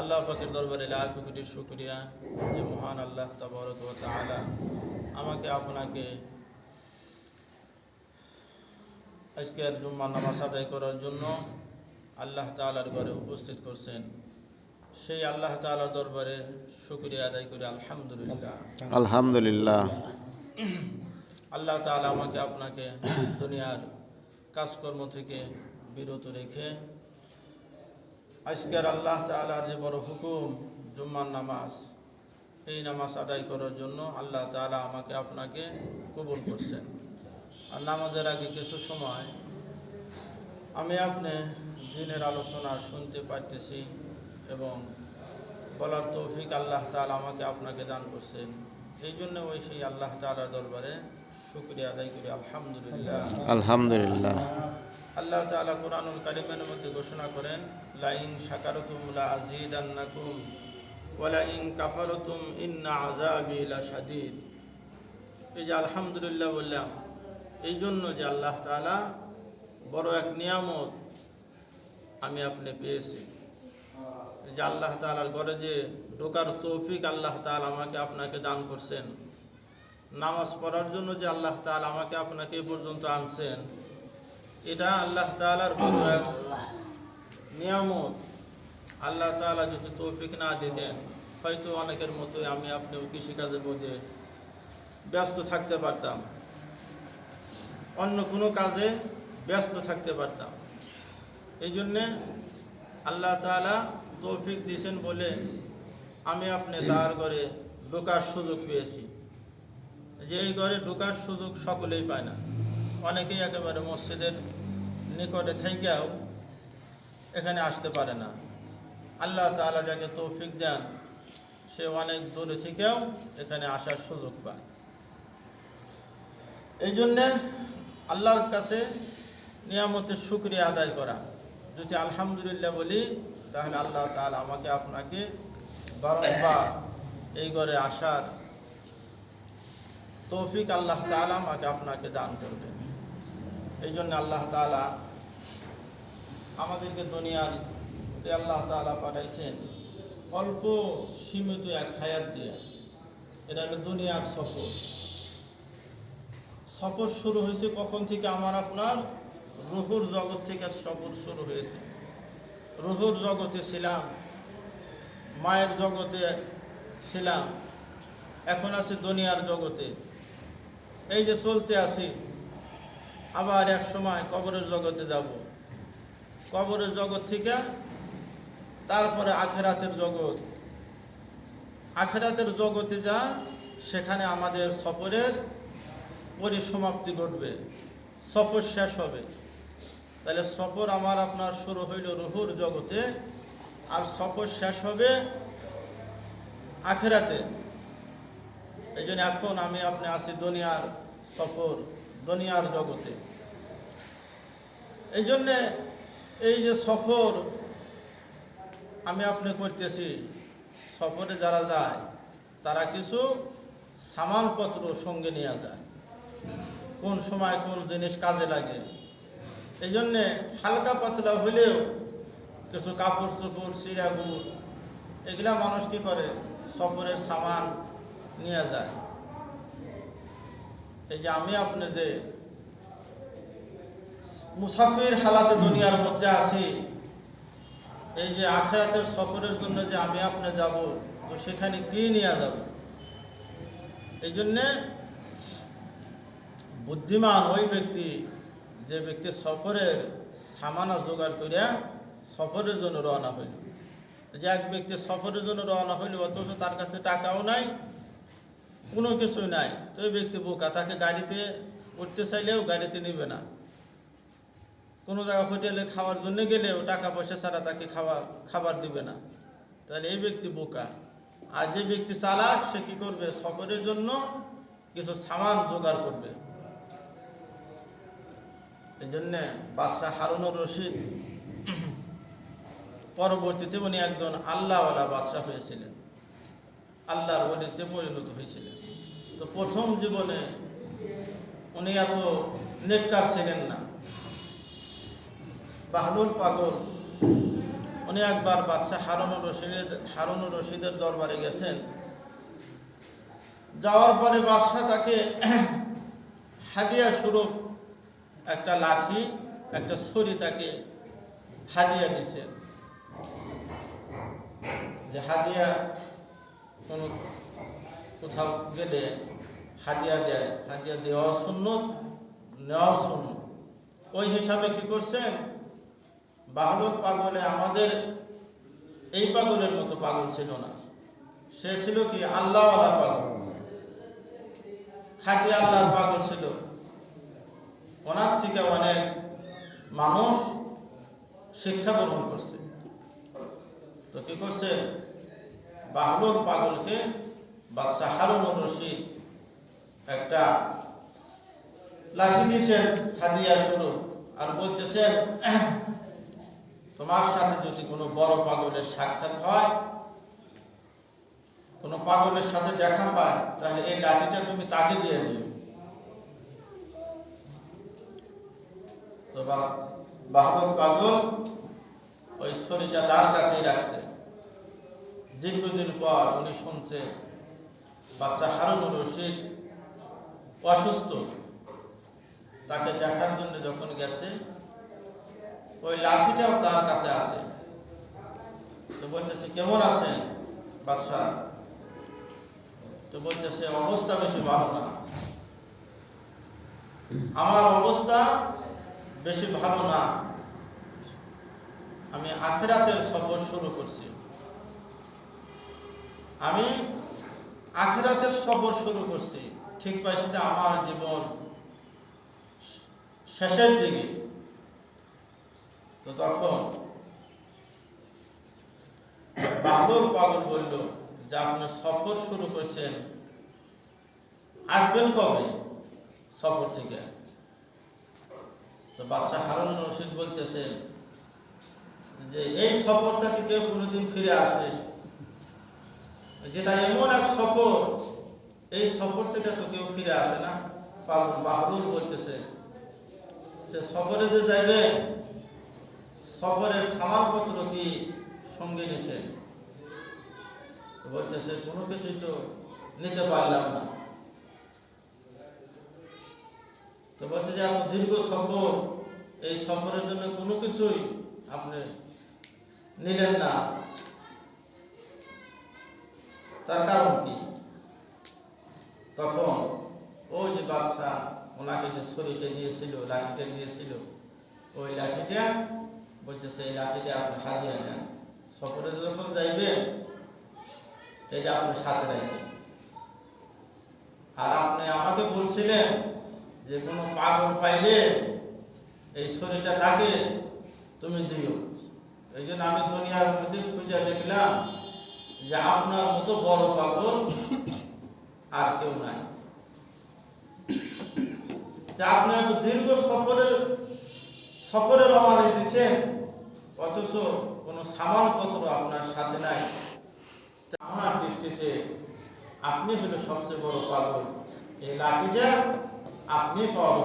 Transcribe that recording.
আল্লাহ পাকের দরবারে লাখ কোটি শুক্রিয়া যে মহান আল্লাহ তাবরক ওয়া তাআলা আমাকে আপনাকে আজকের জুম্মা নামাজ আদায় করার জন্য আল্লাহ তাআলার ঘরে উপস্থিত করছেন। সেই আল্লাহ তাআলার দরবারে শুক্রিয়া আদায় করি আলহামদুলিল্লাহ। আলহামদুলিল্লাহ। আল্লাহ তাআলা আমাকে আপনাকে দুনিয়ার কাজকর্ম থেকে বিরত রেখে আজকের আল্লাহ তাআলার যে বড় হুকুম, জুম্মার নামাজ, এই নামাজ আদায় করার জন্য আল্লাহ তাআলা আমাকে আপনাকে কবুল করছেন। আর নামাজের আগে কিছু সময় আমি আপনি দিনের আলোচনা শুনতে পারতেছি এবং বলার তৌফিক আল্লাহ তাআলা আমাকে আপনাকে দান করছেন। এই জন্য ওই সেই আল্লাহ তাআলার দরবারে শুক্রিয়া আদায় করি। আলহামদুলিল্লাহ। আলহামদুলিল্লাহ। আল্লাহ তাআলা কোরআনুল কারিমের মধ্যে ঘোষণা করেন, লাইন শাকারতুম লা আযীদান্নাকুম ওয়া লাইন কাফারতুম ইন্না আযাবি লাশাদীদ। এই যে আলহামদুলিল্লাহ বললাম, এই জন্য যে আল্লাহ তাআলা বড় এক নিয়ামত আমি আপনি পেয়েছি। যে আল্লাহ তাআলার ঘরে যে ঢোকার তৌফিক আল্লাহ তাআলা আমাকে আপনাকে দান করছেন, নামাজ পড়ার জন্য যে আল্লাহ তাআলা আমাকে আপনাকে এ পর্যন্ত আনছেন এটা আল্লাহ তাআলার বড় এক নিয়ামত। আল্লাহ তাআলা যদি তৌফিক না দিতেন, হয়তো অনেকের মতোই আমি আপনিও কৃষিকাজের মধ্যে ব্যস্ত থাকতে পারতাম। অন্য কোনো কাজে ব্যস্ত থাকতে পারতাম। এই জন্যে আল্লাহ তাআলা তৌফিক দিয়েছেন বলে আমি আপনি তার ঘরে ঢোকার সুযোগ পেয়েছি। যে এই ঘরে ঢোকার সুযোগ সকলেই পায় না। অনেকেই একেবারে মসজিদের নিকটে থেকেও এখানে আসতে পারে না। আল্লাহ তাআলা যাকে তৌফিক দেন, সে অনেক দূরে থেকেও এখানে আসার সুযোগ পায়। এই জন্যে আল্লাহর কাছে নিয়ামতের শুক্রিয়া আদায় করা। যদি আলহামদুলিল্লাহ বলি, তাহলে আল্লাহ তাআলা আমাকে আপনাকে বারংবার এই ঘরে আসার তৌফিক আল্লাহ তাআলা আমাকে আপনাকে দান করবেন। এই জন্য আল্লাহ তাআলা আমাদেরকে দুনিয়ার যে আল্লাহ তাআলা পাঠাইছেন, অল্প সীমিত এক হায়াত দিয়ে। এটা হলো দুনিয়ার সফর। সফর শুরু হয়েছে কখন থেকে? আমার আপনার রুহুর জগৎ থেকে সফর শুরু হয়েছে। রুহুর জগতে ছিলাম, মায়ের জগতে ছিলাম। এখন আছে দুনিয়ার জগতে। এই যে চলতে আসি আবার এক সময় কবরের জগতে যাব। কবরের জগৎ থেকে তারপরে আখেরাতের জগৎ। আখেরাতের জগতে যা, সেখানে আমাদের সফরের পরিসমাপ্তি ঘটবে। সফর শেষ হবে। তাহলে সফর আমার আপনার শুরু হইল রুহুর জগতে, আর সফর শেষ হবে আখেরাতে। এই জন্য এখন আমি আপনি আছি দুনিয়ার সফর। দুনিয়ার জগতে। এই জন্যে এই যে সফর আমি আপনি করতেছি, সফরে যারা যায়, তারা কিছু সামানপত্র সঙ্গে নিয়ে যায়। কোন সময় কোন জিনিস কাজে লাগে। এই জন্যে হালকা পাতলা হলেও কিছু কাপড় চোপড় চিরা গুড়, এগুলা মানুষ কী করে? সফরের সামান নিয়ে যায়। এই যে আমি আপনি যে মুসাফির হালাতে দুনিয়ার মধ্যে আছি, এই যে আখেরাতের সফরের জন্য যে আমি আপনি যাব, তো সেখানে কি নিয়ে যাব? এই জন্যে বুদ্ধিমান ওই ব্যক্তি, যে ব্যক্তি সফরের সামানা জোগাড় করিয়া সফরের জন্য রওনা হইল। যে এক ব্যক্তি সফরের জন্য রওনা হইল, অথচ তার কাছে টাকাও নাই কোনো কিছুই নাই। তো ব্যক্তি বোকা, তাকে গাড়িতে উঠতে চাইলেও গাড়িতে নিবে না। কোনো জায়গা হোটেলে খাওয়ার জন্য গেলেও টাকা পয়সা ছাড়া তাকে খাওয়া, খাবার দিবে না। তাহলে এই ব্যক্তি বোকা। আর যে ব্যক্তি চালাক, সে কি করবে? সফরের জন্য কিছু সামান জোগাড় করবে। এই জন্যে বাদশাহ হারুনুর রশিদ, পরবর্তীতে উনি একজন আল্লাহওয়ালা বাদশাহ হয়েছিলেন। আল্লাহর ওলিতে পরিণত হয়েছিলেন। তো প্রথম জীবনে উনি এত নেককার ছিলেন না। বাহলুল পাগল, উনি একবার বাদশাহ হারুনুর রশিদের হারুনুর রশিদের দরবারে গেছেন। যাওয়ার পরে বাদশাহ তাকে হাদিয়া স্বরূপ একটা লাঠি, একটা ছড়ি তাকে হাদিয়া দিছেন যে হাদিয়া কোনো কোথাও গেলে হাদিয়া দেয় হাদিয়া দেওয়া শূন্য নেওয়াও শূন্য ওই হিসাবে কি করছেন? বাহলুক পাগলে আমাদের এই পাগলের মতো পাগল ছিল না। সে ছিল কি? আল্লাহওয়ালা পাগল। খাঁটি আল্লাহর পাগল ছিল। ওনার থেকে অনেক মানুষ শিক্ষা গ্রহণ করছে। তো কি করছে? বাহলুক পাগলকে বাদশাহ হারুনুর রশিদ একটা লাঠি দিয়েছেন, হাদিয়া শুরু। আর বলতেছেন, তোমার সাথে যদি কোনো বড় পাগলের সাক্ষাৎ হয়, কোনো পাগলের সাথে দেখা পায়, তাহলে এই লাঠিটা তুমি তাকে দিয়ে দিও। তো বা- বাহবক পাগল ওই শরীরটা তার কাছেই রাখছে। দীর্ঘদিন পর উনি শুনছে বাচ্চা হারুনুর রশিদ অসুস্থ। তাকে দেখার জন্য যখন গেছে, ওই লাঠিটাও তার কাছে আছে। তো বলতেছে, কেমন আছে বাদশাহ তো বলতেছে, অবস্থা বেশি ভালো না। আমার অবস্থা বেশি ভালো না। আমি আখেরাতের সফর শুরু করছি। আমি আখেরাতের সফর শুরু করছি। ঠিক পাইছি আমার জীবন শেষের দিকে। তো তখন বাহলুর পাগল বলল, যে আপনি সফর শুরু করছেন, আসবেন কবে সফর থেকে? তো বাচ্চা হারুন রশিদ বলতেছে যে, এই সফরটা কি কেউ কোনোদিন ফিরে আসে যেটা এমন এক সফর, এই সফর থেকে তো কেউ ফিরে আসে না। পাগল বলতেছে যে সফরে যে যাইবে, সফরের সামানপত্র কি সঙ্গে নিছে? বলতেছে, কোনো কিছুই তো নিতে পারলাম না। তো বলছে যে, এত দীর্ঘ সফর, এই সফরের জন্য কোনো কিছুই আপনি নিলেন না। তার কারণ কি? তখন ওই যে বাদশাহ ওনাকে যে ছড়িটা দিয়েছিল, লাঠিটা দিয়েছিল, ওই লাঠিটা বলতেছে, এই লাঠিটা আপনি হারিয়ে নেন সফরে যখন যাইবেন এটা আপনি সাথে রাখবেন। আর আপনি আমাকে বলছিলেন যে, কোনো পাগল পাইলে এই শরীরটা তাকে তুমি দিও। এই জন্য আমি দুনিয়ার মধ্যে খুঁজে দেখলাম যে আপনার মতো বড় পাগল আর কেউ নাই। আপনি এত দীর্ঘ সফরের সফরে রওনা দিচ্ছেন অথচ কোনো সামানপত্র আপনার সাথে নাই। আমার দৃষ্টিতে আপনি হলো সবচেয়ে বড় পাগল। এই লাঠিটা আপনি পাওয়া